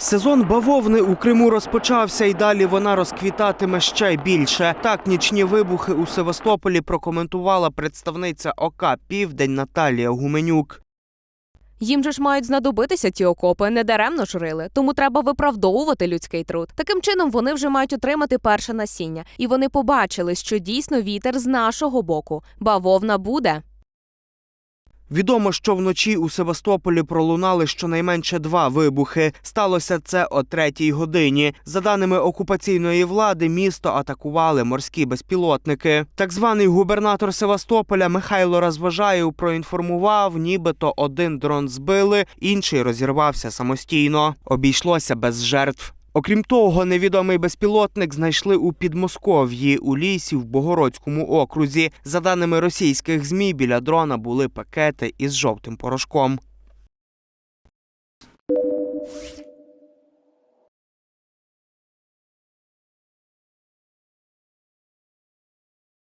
Сезон бавовни у Криму розпочався і далі вона розквітатиме ще більше. Так нічні вибухи у Севастополі прокоментувала представниця ОК Південь Наталія Гуменюк. Їм же ж мають знадобитися ті окопи, недаремно ж рили, тому треба виправдовувати людський труд. Таким чином вони вже мають отримати перше насіння, і вони побачили, що дійсно вітер з нашого боку. Бавовна буде. Відомо, що вночі у Севастополі пролунали щонайменше два вибухи. Сталося це о третій годині. За даними окупаційної влади, місто атакували морські безпілотники. Так званий губернатор Севастополя Михайло Розважаєв проінформував, нібито один дрон збили, інший розірвався самостійно. Обійшлося без жертв. Окрім того, невідомий безпілотник знайшли у Підмосков'ї у лісі в Богородському окрузі. За даними російських змі, біля дрона були пакети із жовтим порошком.